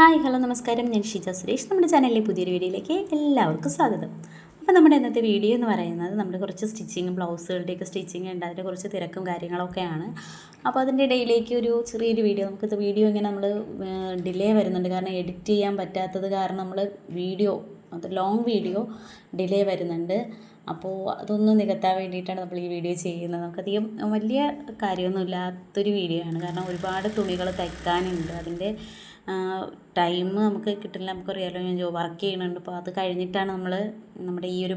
Hi hello നമസ്കാരം. ഞാൻ ഷിജ സുരേഷ്. നമ്മുടെ ചാനലിലെ പുതിയൊരു വീഡിയോയിലേക്ക് എല്ലാവർക്കും സ്വാഗതം. അപ്പോൾ നമ്മുടെ ഇന്നത്തെ വീഡിയോ എന്ന് പറയുന്നത് നമ്മുടെ കുറച്ച് സ്റ്റിച്ചിങ്ങും ബ്ലൗസുകളുടെയൊക്കെ സ്റ്റിച്ചിങ് ഉണ്ട്. അതിന്റെ കുറച്ച് തിരക്കും കാര്യങ്ങളൊക്കെയാണ്. അപ്പോൾ അതിന്റെ ഇടയിലേക്ക് ഒരു ചെറിയൊരു വീഡിയോ. നമുക്കിത് വീഡിയോ ഇങ്ങനെ നമ്മൾ ഡിലേ വരുന്നുണ്ട്. കാരണം എഡിറ്റ് ചെയ്യാൻ പറ്റാത്തത് കാരണം നമ്മൾ വീഡിയോ അത് ലോങ് വീഡിയോ ഡിലേ വരുന്നുണ്ട്. അപ്പോൾ അതൊന്ന് നികത്താൻ വേണ്ടിയിട്ടാണ് നമ്മൾ ഈ വീഡിയോ ചെയ്യുന്നത്. നമുക്കധികം വലിയ കാര്യമൊന്നും ഇല്ലാത്തൊരു വീഡിയോ ആണ്. കാരണം ഒരുപാട് തുണികൾ തയ്ക്കാനുണ്ട്. അതിന്റെ ടൈം നമുക്ക് കിട്ടില്ല. നമുക്കറിയാലോ ഞാൻ വർക്ക് ചെയ്യുന്നുണ്ട്. അപ്പോൾ അത് കഴിഞ്ഞിട്ടാണ് നമ്മൾ നമ്മുടെ ഈ ഒരു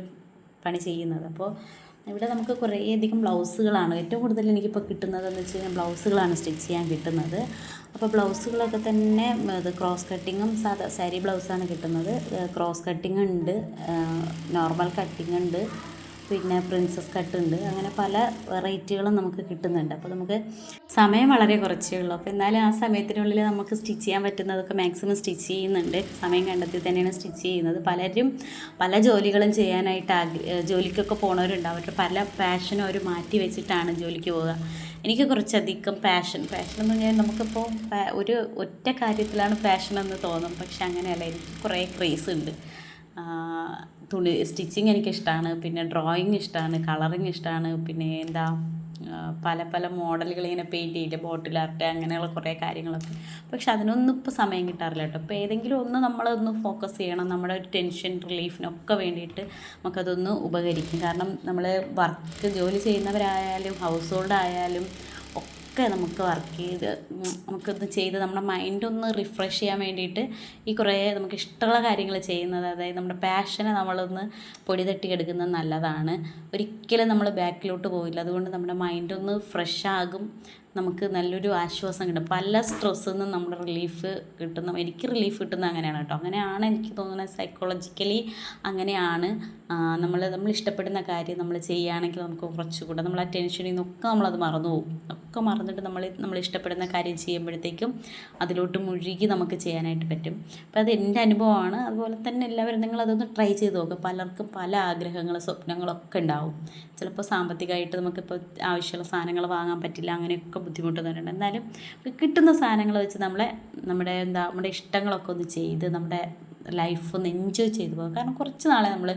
പണി ചെയ്യുന്നത്. അപ്പോൾ ഇവിടെ നമുക്ക് കുറേയധികം ബ്ലൗസുകളാണ്. ഏറ്റവും കൂടുതൽ എനിക്കിപ്പോൾ കിട്ടുന്നതെന്ന് വെച്ച് കഴിഞ്ഞാൽ ബ്ലൗസുകളാണ് സ്റ്റിച്ച് ചെയ്യാൻ കിട്ടുന്നത്. അപ്പോൾ ബ്ലൗസുകളൊക്കെ തന്നെ ഇത് ക്രോസ് കട്ടിങ്ങും സാധാ സാരി ബ്ലൗസാണ് കിട്ടുന്നത്. ക്രോസ് കട്ടിങ് ഉണ്ട്. നോർമൽ കട്ടിങ് ഉണ്ട്. പിന്നെ പ്രിൻസസ് കട്ട് ഉണ്ട്. അങ്ങനെ പല വെറൈറ്റികളും നമുക്ക് കിട്ടുന്നുണ്ട്. അപ്പോൾ നമുക്ക് സമയം വളരെ കുറച്ചേ ഉള്ളൂ. അപ്പോൾ എന്നാലും ആ സമയത്തിനുള്ളിൽ നമുക്ക് സ്റ്റിച്ച് ചെയ്യാൻ പറ്റുന്നതൊക്കെ മാക്സിമം സ്റ്റിച്ച് ചെയ്യുന്നുണ്ട്. സമയം കണ്ടെത്തി തന്നെയാണ് സ്റ്റിച്ച് ചെയ്യുന്നത്. പലരും പല ജോലികളും ചെയ്യാനായിട്ട് ആഗ്രഹ ജോലിക്കൊക്കെ പോണവരുണ്ട് അവരുടെ പല പാഷനും അവർ മാറ്റി വെച്ചിട്ടാണ് ജോലിക്ക് പോവുക. എനിക്ക് കുറച്ചധികം പാഷൻ പാഷൻ എന്ന് പറഞ്ഞാൽ നമുക്കിപ്പോൾ ഒരു ഒറ്റ കാര്യത്തിലാണ് പാഷൻ എന്ന് തോന്നും. പക്ഷെ അങ്ങനെയല്ല. എനിക്ക് കുറേ ക്രേസ് ഉണ്ട്. തുണി സ്റ്റിച്ചിങ് എനിക്കിഷ്ടമാണ് പിന്നെ ഡ്രോയിങ് ഇഷ്ടമാണ് കളറിങ് ഇഷ്ടമാണ് പിന്നെ എന്താ പല പല മോഡലുകൾ ഇങ്ങനെ പെയിന്റ് ചെയ്യില്ല ബോട്ടിൽ ആർട്ട് അങ്ങനെയുള്ള കുറേ കാര്യങ്ങളൊക്കെ. പക്ഷെ അതിനൊന്നും ഇപ്പോൾ സമയം കിട്ടാറില്ല കേട്ടോ. ഇപ്പോൾ ഏതെങ്കിലും ഒന്ന് നമ്മളൊന്ന് ഫോക്കസ് ചെയ്യണം. നമ്മുടെ ഒരു ടെൻഷൻ റിലീഫിനൊക്കെ വേണ്ടിയിട്ട് നമുക്കതൊന്ന് ഉപകരിക്കും. കാരണം നമ്മൾ വർക്ക് ജോലി ചെയ്യുന്നവരായാലും ഹൗസ് ഹോൾഡ് ആയാലും ഒക്കെ നമുക്ക് വർക്ക് ചെയ്ത് നമുക്കൊന്ന് ചെയ്ത് നമ്മുടെ മൈൻഡ് ഒന്ന് റിഫ്രഷ് ചെയ്യാൻ വേണ്ടിയിട്ട് ഈ കുറേ നമുക്ക് ഇഷ്ടമുള്ള കാര്യങ്ങൾ ചെയ്യുന്നത് അതായത് നമ്മുടെ പാഷനെ നമ്മളൊന്ന് പൊടി തട്ടി എടുക്കുന്നത് നല്ലതാണ്. ഒരിക്കലും നമ്മൾ ബാക്കിലോട്ട് പോവില്ല. അതുകൊണ്ട് നമ്മുടെ മൈൻഡ് ഒന്ന് ഫ്രഷ് ആകും. നമുക്ക് നല്ലൊരു ആശ്വാസം കിട്ടും. പല സ്ട്രെസ്സിൽ നിന്നും നമ്മൾ റിലീഫ് കിട്ടുന്ന എനിക്ക് റിലീഫ് കിട്ടുന്ന അങ്ങനെയാണ് കേട്ടോ. അങ്ങനെയാണ് എനിക്ക് തോന്നുന്നത് സൈക്കോളജിക്കലി അങ്ങനെയാണ്. നമ്മൾ നമ്മൾ ഇഷ്ടപ്പെടുന്ന കാര്യം നമ്മൾ ചെയ്യുകയാണെങ്കിൽ നമുക്ക് കുറച്ചുകൂടെ നമ്മൾ ആ ടെൻഷനിൽ നിന്നൊക്കെ നമ്മളത് മറന്നു പോകും. ഒക്കെ മറന്നിട്ട് നമ്മൾ നമ്മൾ ഇഷ്ടപ്പെടുന്ന കാര്യം ചെയ്യുമ്പോഴത്തേക്കും അതിലോട്ട് മുഴുകി നമുക്ക് ചെയ്യാനായിട്ട് പറ്റും. അപ്പോൾ അത് എന്റെ അനുഭവമാണ്. അതുപോലെ തന്നെ എല്ലാവരും നിങ്ങൾ അതൊന്ന് ട്രൈ ചെയ്ത് നോക്കുക പലർക്കും പല ആഗ്രഹങ്ങളും സ്വപ്നങ്ങളൊക്കെ ഉണ്ടാവും. ചിലപ്പോൾ സാമ്പത്തികമായിട്ട് നമുക്കിപ്പോൾ ആവശ്യമുള്ള സാധനങ്ങൾ വാങ്ങാൻ പറ്റില്ല അങ്ങനെയൊക്കെ ബുദ്ധിമുട്ട് തന്നെയാണ് എന്നാലും കിട്ടുന്ന സാധനങ്ങൾ വെച്ച് നമ്മളെ നമ്മുടെ എന്താ നമ്മുടെ ഇഷ്ടങ്ങളൊക്കെ ഒന്ന് ചെയ്ത് നമ്മുടെ ലൈഫ് ഒന്ന് എൻജോയ് ചെയ്തു പോകും കാരണം കുറച്ച് നാളെ നമ്മൾ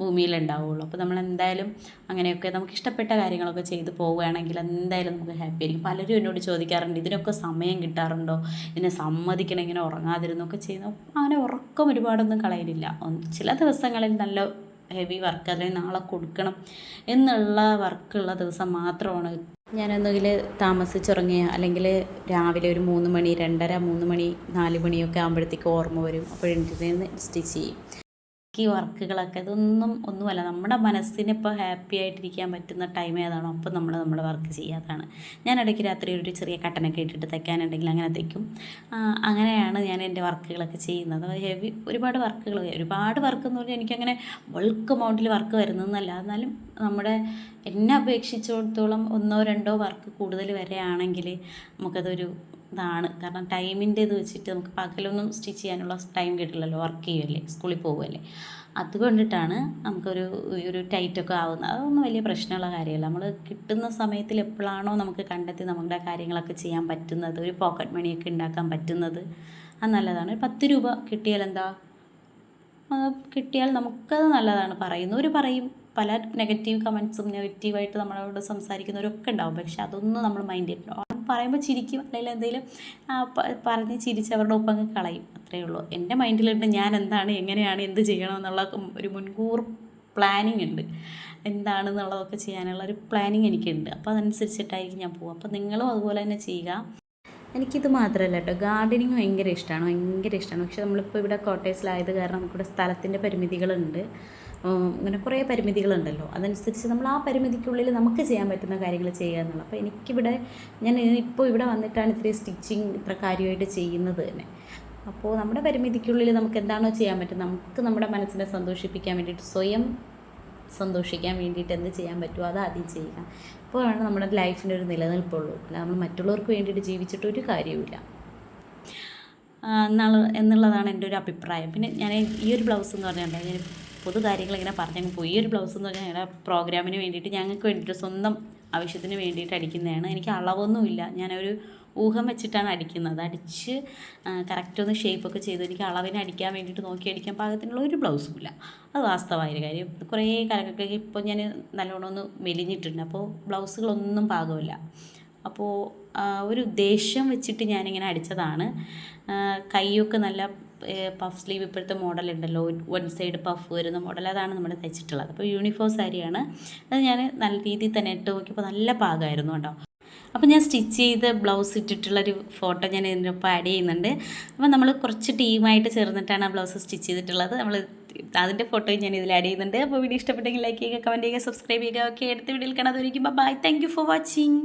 ഭൂമിയിൽ ഉണ്ടാവുള്ളൂ. അപ്പോൾ നമ്മൾ എന്തായാലും അങ്ങനെയൊക്കെ നമുക്ക് ഇഷ്ടപ്പെട്ട കാര്യങ്ങളൊക്കെ ചെയ്ത് പോവുകയാണെങ്കിൽ എന്തായാലും നമുക്ക് ഹാപ്പി ആയിരിക്കും. പലരും എന്നോട് ചോദിക്കാറുണ്ട് ഇതിനൊക്കെ സമയം കിട്ടാറുണ്ടോ? ഇതിനെ സമ്മതിക്കണം ഇങ്ങനെ ഉറങ്ങാതിരുന്നൊക്കെ ചെയ്യുന്നു അങ്ങനെ ഉറക്കം ഒരുപാടൊന്നും കളയലില്ല. ചില ദിവസങ്ങളിൽ നല്ല ഹെവി വർക്ക് അല്ലെങ്കിൽ നാളെ കൊടുക്കണം എന്നുള്ള വർക്കുള്ള ദിവസം മാത്രമാണ് ഞാനൊന്നുകിൽ താമസിച്ചുറങ്ങിയ അല്ലെങ്കിൽ രാവിലെ ഒരു മൂന്ന് മണി രണ്ടര മൂന്ന് മണി നാല് മണിയൊക്കെ ആകുമ്പോഴത്തേക്ക് ഓർമ്മ വരും. അപ്പോഴെഴുന്നേറ്റ് സ്റ്റിച്ച് ചെയ്യും. ഈ വർക്കുകളൊക്കെ ഇതൊന്നും ഒന്നുമല്ല. നമ്മുടെ മനസ്സിന് ഇപ്പോൾ ഹാപ്പി ആയിട്ടിരിക്കാൻ പറ്റുന്ന ടൈം ഏതാണോ അപ്പോൾ നമ്മൾ നമ്മുടെ വർക്ക് ചെയ്യാതാണ് ഞാൻ ഇടയ്ക്ക് രാത്രി ഒരു ചെറിയ കട്ടനൊക്കെ ഇട്ടിട്ട് തയ്ക്കാനുണ്ടെങ്കിൽ അങ്ങനെ തയ്ക്കും അങ്ങനെയാണ് ഞാൻ എന്റെ വർക്കുകളൊക്കെ ചെയ്യുന്നത്. ഹെവി ഒരുപാട് വർക്കുകൾ ഒരുപാട് വർക്ക് എന്ന് പറഞ്ഞാൽ എനിക്കങ്ങനെ ബൾക്ക് എമൗണ്ടിൽ വർക്ക് വരുന്നതെന്നല്ല എന്നാലും നമ്മുടെ എന്നെ അപേക്ഷിച്ചിടത്തോളം ഒന്നോ രണ്ടോ വർക്ക് കൂടുതൽ വരെയാണെങ്കിൽ നമുക്കതൊരു ഇതാണ്. കാരണം ടൈമിന്റെ ഇത് വെച്ചിട്ട് നമുക്ക് പകലൊന്നും സ്റ്റിച്ച് ചെയ്യാനുള്ള ടൈം കിട്ടില്ലല്ലോ വർക്ക് ചെയ്യുമല്ലേ സ്കൂളിൽ പോകുമല്ലേ അതുകൊണ്ടിട്ടാണ് നമുക്കൊരു ഒരു ടൈറ്റൊക്കെ ആവുന്നത്. അതൊന്നും വലിയ പ്രശ്നമുള്ള കാര്യമല്ല. നമ്മൾ കിട്ടുന്ന സമയത്തിൽ എപ്പോഴാണോ നമുക്ക് കണ്ടെത്തി നമ്മുടെ കാര്യങ്ങളൊക്കെ ചെയ്യാൻ പറ്റുന്നത് ഒരു പോക്കറ്റ് മണിയൊക്കെ ഉണ്ടാക്കാൻ പറ്റുന്നത് അത് നല്ലതാണ്. പത്ത് രൂപ കിട്ടിയാൽ എന്താ? കിട്ടിയാൽ നമുക്കത് നല്ലതാണ് പറയുന്നവർ പറയും പല നെഗറ്റീവ് കമൻസും നെഗറ്റീവായിട്ട് നമ്മളോട് സംസാരിക്കുന്നവരൊക്കെ ഉണ്ടാവും. പക്ഷെ അതൊന്നും നമ്മൾ മൈൻഡ് ചെയ്യണം പറയുമ്പോൾ ചിരിക്കും. അല്ലെങ്കിൽ എന്തെങ്കിലും പറഞ്ഞ് ചിരിച്ച് അവരുടെ ഒപ്പം അങ്ങ് കളയും. അത്രയേ ഉള്ളൂ. എന്റെ മൈൻഡിലുണ്ട് ഞാൻ എന്താണ് എങ്ങനെയാണ് എന്ത് ചെയ്യണം എന്നുള്ള ഒരു മുൻകൂർ പ്ലാനിങ് ഉണ്ട്. എന്താണെന്നുള്ളതൊക്കെ ചെയ്യാനുള്ള ഒരു പ്ലാനിങ് എനിക്കുണ്ട്. അപ്പോൾ അതനുസരിച്ചിട്ടായിരിക്കും ഞാൻ പോകും അപ്പോൾ നിങ്ങളും അതുപോലെ തന്നെ ചെയ്യുക. എനിക്കിത് മാത്രമല്ല കേട്ടോ ഗാർഡനിങ് ഭയങ്കര ഇഷ്ടമാണ് ഭയങ്കര ഇഷ്ടമാണ് പക്ഷെ നമ്മളിപ്പോൾ ഇവിടെ കോട്ടേഴ്സിലായത് കാരണം നമുക്കിവിടെ സ്ഥലത്തിന്റെ പരിമിതികളുണ്ട്. അങ്ങനെ കുറേ പരിമിതികളുണ്ടല്ലോ. അതനുസരിച്ച് നമ്മൾ ആ പരിമിതിക്കുള്ളിൽ നമുക്ക് ചെയ്യാൻ പറ്റുന്ന കാര്യങ്ങൾ ചെയ്യുക എന്നുള്ളത് അപ്പോൾ എനിക്കിവിടെ ഞാൻ ഇപ്പോൾ ഇവിടെ വന്നിട്ടാണ് ഇത്രയും സ്റ്റിച്ചിങ് ഇത്ര കാര്യമായിട്ട് ചെയ്യുന്നത് തന്നെ. അപ്പോൾ നമ്മുടെ പരിമിതിക്കുള്ളിൽ നമുക്ക് എന്താണോ ചെയ്യാൻ പറ്റുന്നത് നമുക്ക് നമ്മുടെ മനസ്സിനെ സന്തോഷിപ്പിക്കാൻ വേണ്ടിയിട്ട് സ്വയം സന്തോഷിക്കാൻ വേണ്ടിയിട്ട് എന്ത് ചെയ്യാൻ പറ്റുമോ അത് ആദ്യം ചെയ്യുക. അപ്പോഴാണ് നമ്മുടെ ലൈഫിന്റെ ഒരു നിലനിൽപ്പുള്ളൂ. അല്ല നമ്മൾ മറ്റുള്ളവർക്ക് വേണ്ടിയിട്ട് ജീവിച്ചിട്ട് ഒരു കാര്യവുമില്ല എന്നുള്ള എന്നുള്ളതാണ് എന്റെ ഒരു അഭിപ്രായം. പിന്നെ ഞാൻ ഈ ഒരു ബ്ലൗസ് എന്ന് പറഞ്ഞാൽ ഞാൻ പൊതു കാര്യങ്ങൾ ഇങ്ങനെ പറഞ്ഞു പോയി. ഈ ഒരു ബ്ലൗസ് എന്ന് പറഞ്ഞാൽ ഞങ്ങളുടെ പ്രോഗ്രാമിന് വേണ്ടിയിട്ട് ഞങ്ങൾക്ക് വേണ്ടിയിട്ട് സ്വന്തം ആവശ്യത്തിന് വേണ്ടിയിട്ട് അടിക്കുന്നതാണ്. എനിക്ക് അളവൊന്നുമില്ല. ഞാനൊരു ഊഹം വെച്ചിട്ടാണ് അടിക്കുന്നത്. അടിച്ച് കറക്റ്റ് ഒന്ന് ഷേപ്പൊക്കെ ചെയ്ത് എനിക്ക് അളവിന് അടിക്കാൻ വേണ്ടിയിട്ട് നോക്കി അടിക്കാൻ പാകത്തിനുള്ള ഒരു ബ്ലൗസും ഇല്ല. അത് വാസ്തവമായ ഒരു കാര്യം. കുറേ കാലങ്ങൾക്ക് ഇപ്പോൾ ഞാൻ നല്ലോണം ഒന്ന് മെലിഞ്ഞിട്ടുണ്ട്. അപ്പോൾ ബ്ലൗസുകളൊന്നും പാകമില്ല. അപ്പോൾ ഒരു ഉദ്ദേശം വെച്ചിട്ട് ഞാനിങ്ങനെ അടിച്ചതാണ്. കൈയൊക്കെ നല്ല പഫ് സ്ലീവ് ഇപ്പോഴത്തെ മോഡൽ ഉണ്ടല്ലോ. വൺ സൈഡ് പഫ് വരുന്ന മോഡൽ അതാണ് നമ്മൾ തയ്ച്ചിട്ടുള്ളത്. അപ്പോൾ യൂണിഫോം സാരിയാണ് അത് ഞാൻ നല്ല രീതിയിൽ തന്നെ ഇട്ട് നോക്കിയപ്പോൾ നല്ല പാകമായിരുന്നു കേട്ടോ. അപ്പോൾ ഞാൻ സ്റ്റിച്ച് ചെയ്ത് ബ്ലൗസ് ഇട്ടിട്ടുള്ളൊരു ഫോട്ടോ ഞാൻ ഇതിനൊപ്പം ആഡ് ചെയ്യുന്നുണ്ട്. അപ്പോൾ നമ്മൾ കുറച്ച് ടീമായിട്ട് ചേർന്നിട്ടാണ് ആ ബ്ലൗസ് സ്റ്റിച്ച് ചെയ്തിട്ടുള്ളത്. നമ്മൾ അതിന്റെ ഫോട്ടോ ഞാൻ ഇതിൽ ആഡ് ചെയ്യുന്നുണ്ട്. അപ്പോൾ വീഡിയോ ഇഷ്ടപ്പെട്ടെങ്കിൽ ലൈക്ക് ചെയ്യുക കമന്റ് ചെയ്യുക സബ്സ്ക്രൈബ് ചെയ്യുക. ഓക്കെ എടുത്ത് വീഡിയോയിൽ കാണാതെ bye thank you for watching